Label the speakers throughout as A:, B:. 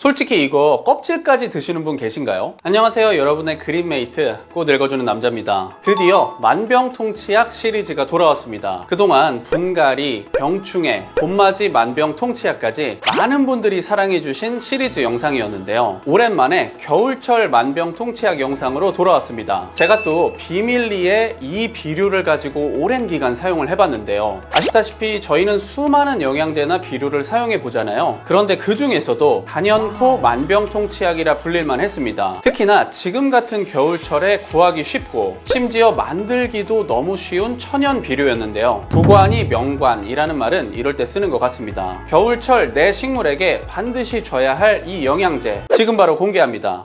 A: 솔직히 이거 껍질까지 드시는 분 계신가요? 안녕하세요 여러분의 그린메이트. 꽃 읽어주는 남자입니다. 드디어 만병통치약 시리즈가 돌아왔습니다. 그동안 분갈이, 병충해, 봄맞이 만병통치약까지 많은 분들이 사랑해주신 시리즈 영상이었는데요. 오랜만에 겨울철 만병통치약 영상으로 돌아왔습니다. 제가 또 비밀리에 이 비료를 가지고 오랜 기간 사용을 해봤는데요. 아시다시피 저희는 수많은 영양제나 비료를 사용해 보잖아요. 그런데 그 중에서도 단연 코 만병통치약이라 불릴만 했습니다. 특히나 지금 같은 겨울철에 구하기 쉽고 심지어 만들기도 너무 쉬운 천연 비료였는데요. 구관이 명관이라는 말은 이럴 때 쓰는 것 같습니다. 겨울철 내 식물에게 반드시 줘야 할 이 영양제 지금 바로 공개합니다.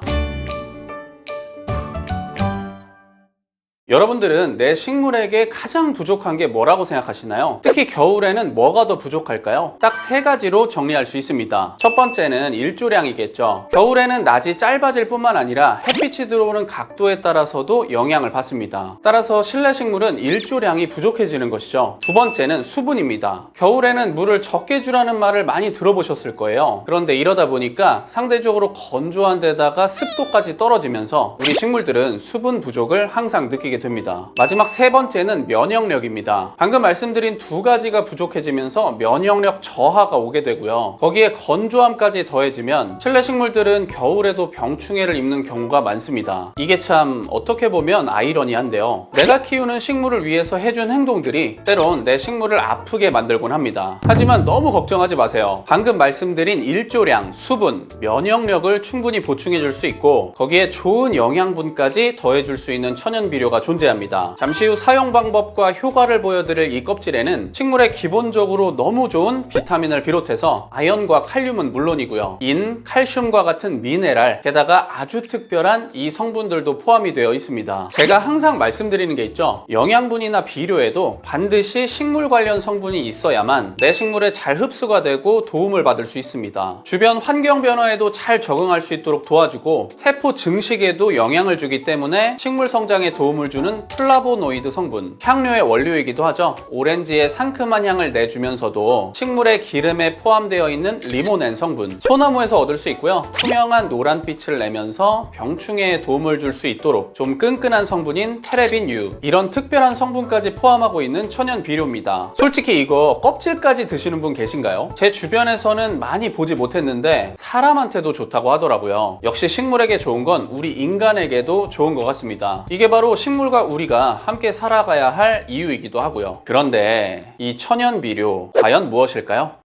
A: 여러분들은 내 식물에게 가장 부족한 게 뭐라고 생각하시나요? 특히 겨울에는 뭐가 더 부족할까요? 딱 세 가지로 정리할 수 있습니다. 첫 번째는 일조량이겠죠. 겨울에는 낮이 짧아질 뿐만 아니라 햇빛이 들어오는 각도에 따라서도 영향을 받습니다. 따라서 실내 식물은 일조량이 부족해지는 것이죠. 두 번째는 수분입니다. 겨울에는 물을 적게 주라는 말을 많이 들어보셨을 거예요. 그런데 이러다 보니까 상대적으로 건조한 데다가 습도까지 떨어지면서 우리 식물들은 수분 부족을 항상 느끼게 됩니다. 마지막 세 번째는 면역력입니다. 방금 말씀드린 두 가지가 부족해지면서 면역력 저하가 오게 되고요. 거기에 건조함까지 더해지면 실내 식물들은 겨울에도 병충해를 입는 경우가 많습니다. 이게 참 어떻게 보면 아이러니한데요. 내가 키우는 식물을 위해서 해준 행동들이 때론 내 식물을 아프게 만들곤 합니다. 하지만 너무 걱정하지 마세요. 방금 말씀드린 일조량, 수분, 면역력을 충분히 보충해 줄 수 있고 거기에 좋은 영양분까지 더해 줄 수 있는 천연 비료가 존재합니다. 잠시 후 사용 방법과 효과를 보여드릴 이 껍질에는 식물에 기본적으로 너무 좋은 비타민을 비롯해서 아연과 칼륨은 물론이고요. 인, 칼슘과 같은 미네랄, 게다가 아주 특별한 이 성분들도 포함이 되어 있습니다. 제가 항상 말씀드리는 게 있죠. 영양분이나 비료에도 반드시 식물 관련 성분이 있어야만 내 식물에 잘 흡수가 되고 도움을 받을 수 있습니다. 주변 환경 변화에도 잘 적응할 수 있도록 도와주고 세포 증식에도 영향을 주기 때문에 식물 성장에 도움을 주는 플라보노이드 성분, 향료의 원료이기도 하죠. 오렌지의 상큼한 향을 내주면서도 식물의 기름에 포함되어 있는 리모넨 성분, 소나무에서 얻을 수 있고요. 투명한 노란빛을 내면서 병충해에 도움을 줄 수 있도록 좀 끈끈한 성분인 테레빈 U 이런 특별한 성분까지 포함하고 있는 천연 비료입니다. 솔직히 이거 껍질까지 드시는 분 계신가요? 제 주변에서는 많이 보지 못했는데 사람한테도 좋다고 하더라고요. 역시 식물에게 좋은 건 우리 인간에게도 좋은 것 같습니다. 이게 바로 식물 과 우리가 함께 살아가야 할 이유이기도 하고요. 그런데 이 천연 비료 과연 무엇일까요?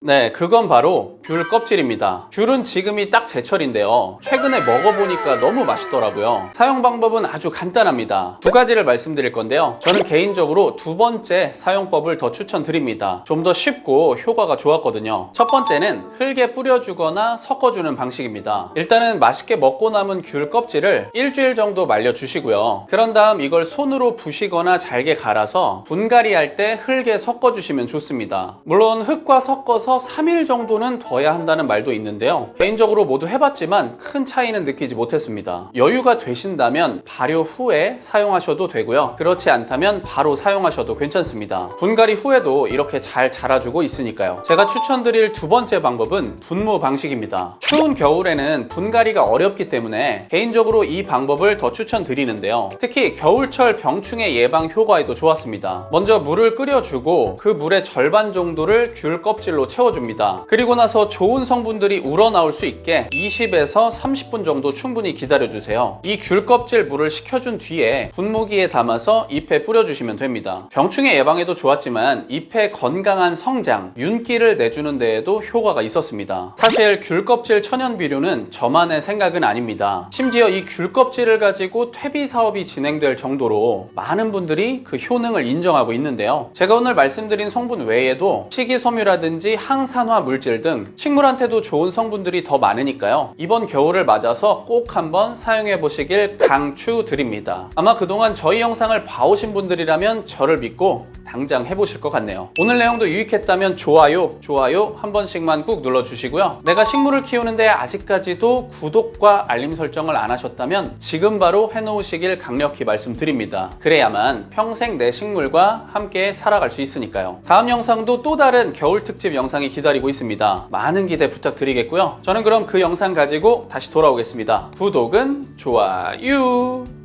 A: 네, 그건 바로 귤 껍질입니다. 귤은 지금이 딱 제철인데요. 최근에 먹어보니까 너무 맛있더라고요. 사용 방법은 아주 간단합니다. 두 가지를 말씀드릴 건데요. 저는 개인적으로 두 번째 사용법을 더 추천드립니다. 좀 더 쉽고 효과가 좋았거든요. 첫 번째는 흙에 뿌려주거나 섞어주는 방식입니다. 일단은 맛있게 먹고 남은 귤 껍질을 일주일 정도 말려주시고요. 그런 다음 이걸 손으로 부시거나 잘게 갈아서 분갈이 할 때 흙에 섞어주시면 좋습니다. 물론 흙과 섞어서 3일 정도는 둬야 한다는 말도 있는데요. 개인적으로 모두 해봤지만 큰 차이는 느끼지 못했습니다. 여유가 되신다면 발효 후에 사용하셔도 되고요. 그렇지 않다면 바로 사용하셔도 괜찮습니다. 분갈이 후에도 이렇게 잘 자라주고 있으니까요. 제가 추천드릴 두 번째 방법은 분무 방식입니다. 추운 겨울에는 분갈이가 어렵기 때문에 개인적으로 이 방법을 더 추천드리는데요. 특히 겨울철 병충해 예방 효과에도 좋았습니다. 먼저 물을 끓여주고 그 물의 절반 정도를 귤 껍질로 채워줍니다. 그리고 나서 좋은 성분들이 우러나올 수 있게 20에서 30분 정도 충분히 기다려주세요. 이 귤 껍질 물을 식혀준 뒤에 분무기에 담아서 잎에 뿌려주시면 됩니다. 병충해 예방에도 좋았지만 잎의 건강한 성장, 윤기를 내주는 데에도 효과가 있었습니다. 사실 귤 껍질 천연 비료는 저만의 생각은 아닙니다. 심지어 이 귤 껍질을 가지고 퇴비 사업이 진행될 정도로 많은 분들이 그 효능을 인정하고 있는데요. 제가 오늘 말씀드린 성분 외에도 식이섬유라든지 항산화 물질 등 식물한테도 좋은 성분들이 더 많으니까요. 이번 겨울을 맞아서 꼭 한번 사용해 보시길 강추드립니다. 아마 그동안 저희 영상을 봐오신 분들이라면 저를 믿고 당장 해보실 것 같네요. 오늘 내용도 유익했다면 좋아요, 좋아요 한 번씩만 꾹 눌러주시고요. 내가 식물을 키우는데 아직까지도 구독과 알림 설정을 안 하셨다면 지금 바로 해놓으시길 강력히 말씀드립니다. 그래야만 평생 내 식물과 함께 살아갈 수 있으니까요. 다음 영상도 또 다른 겨울 특집 영상 영상이 기다리고 있습니다. 많은 기대 부탁드리겠고요. 저는 그럼 그 영상 가지고 다시 돌아오겠습니다. 구독은 좋아요.